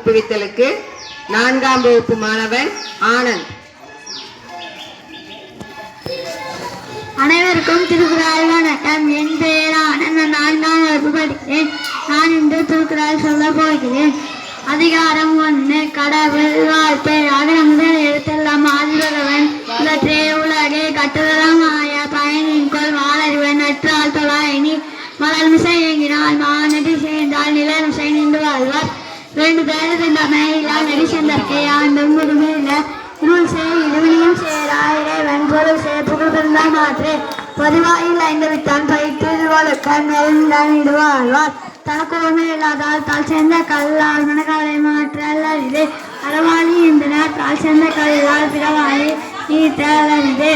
ஒப்புவித்தலுக்கு நான்காம் வகுப்பு மாணவன் ஆனந்த். அனைவருக்கும் திருக்குறள் வணக்கம். என் பெயர் ஆனந்த். நான் நான்காம் வகுப்பு படிக்கிறேன். நான் இன்று திருக்குறள் சொல்ல போகிறேன். அதிகாரம் ஒன்று கடவுள் வாழ்க்கை. அகர முதல் எழுத்தெல்லாம் ஆதிபகவன். இவற்றே உலகே கட்டுதலமாய பயனின்கொள் வாழறிவன் நற்றால் தொழாயினி மலர் மிசை இயங்கினால் மாநடி சேர்ந்தால் நில மிசை நின்று வாழ்வார். ரெண்டு பேரது தமையிலா நடி சென்றற்கை ஆண்டும் முதுமையில இருள் செய் இருவினியும் சேரா இறைவன் பொருள் செய் புகழ் பிறந்தால் மாற்றே. பதிவாயில் ஐந்து வித்தான் பயிற்று வழக்கன் நெருந்தான் இடுவாழ்வார் தனக்கு ஒன்று இல்லாதால் தால் சேர்ந்த கல்லால் மனகாலை மாற்றல் அரிது அறவாளி என்றனர் தால் சேர்ந்த கல்லால் பிறவாளி ஈட்டல் அரிது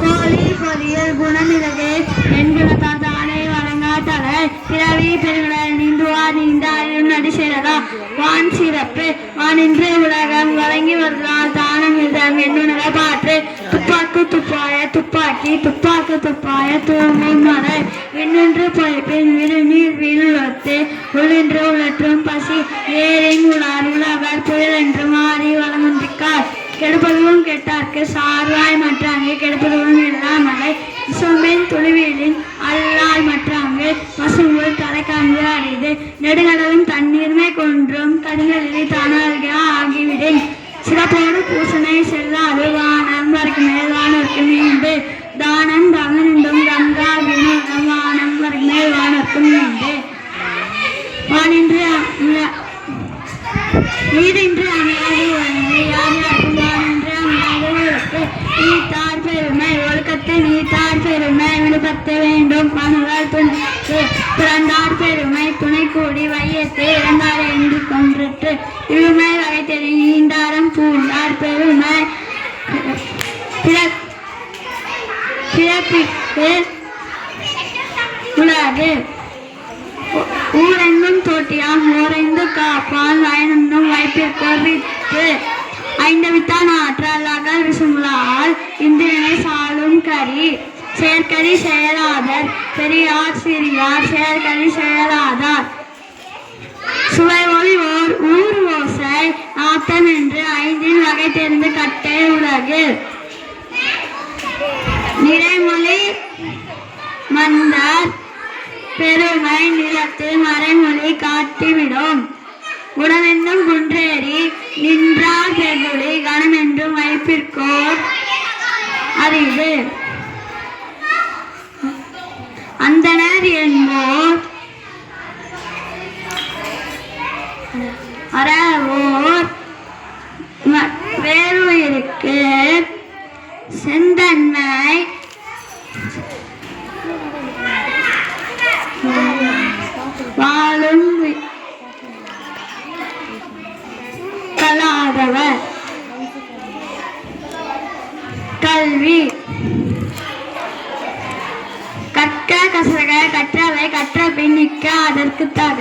கோழி பொறியல் குணமிலகு என்குணத்தார் தானே வழங்காட்டலை பிறவி பெருங்கடல் நீந்துவா நீந்த நடி சேரதா வான் சிறப்பு வானின்று உலகம். வழங்கி வருவதால் தானம் இதம் என்னுணர பாற்று. துப்பாக்கு துப்பாய துப்பாக்கி துப்பாக்கு துப்பாய தூங்கும் மலை விண்ணின்று பொய்ப்பின் விருநீர் விழுவத்து உள்ளின்று உழற்றும் பசி ஏரின் உலார் உலகர் புயல் என்று மாறி வளமுந்திக்கார் கெடுப்பதும் கெட்டார்க்கு சார்வாய் மற்றாங்கு கெடுப்பதும் இல்லாமலை. இசும்பின் துளிவீலின் நெடுகளவும் தண்ணீர்மை கொன்றும் கடுங்களில் தானாக ஆகிவிடும் சிறப்போடு பூசனை செல்லாது வானம் வரைக்கும் நீண்டு. தானம் தவனின்றும் கங்கா வினோதம் வானம் வரைக்கும் மேல் வானருக்கு நீண்டு. வானின்று அ- நீரின்றி அமையாது யார் யாருக்கும் வானின்றி அமையாது பெருமை ஒழுக்கத்தை நீத்தார் பெருமை விடுபத்த வேண்டும் மனுவார் துணைக்கு பிறந்தார் பெருமை பெற்று இருமை வைத்தது தெரி நீண்டாரம் பூண்டார் பெருமை பிற- பிறப்பிற்கு உலகு ஊரெங்கும் தோட்டியாம் ஓரைந்து காப்பால் வயனென்னும் வைப்பிற்கொறித்து ஐந்து ஐந்தவித்தான் ஆற்றால் அகல் விசுமுலால் இந்திரனை சாலும் கரி. செயற்கரி செயலாதர் பெரியார் சிறியார் செயற்கரி செயலாதார். சுவை ஒளி ஓர் ஊர் ஓசை ஆட்டம் என்று ஐந்தில் வகை தெரிந்து கட்டே உலகு. நிறைமொழி மந்தார் பெருமை நிலத்து மறைமொழி காட்டிவிடும். உடனென்னும் குன்றேறி நின்றார் பெருகுடி கணமென்றும் வைப்பிற்கோர். அறிவு கலாதவர் கல்வி. கற்க கசக கற்றவை கற்ற பின்னிக்க அதற்கு தக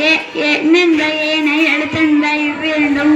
ஏ- எண்ணென்ப ஏனை எழுத்தென்ப இவ்விரண்டும்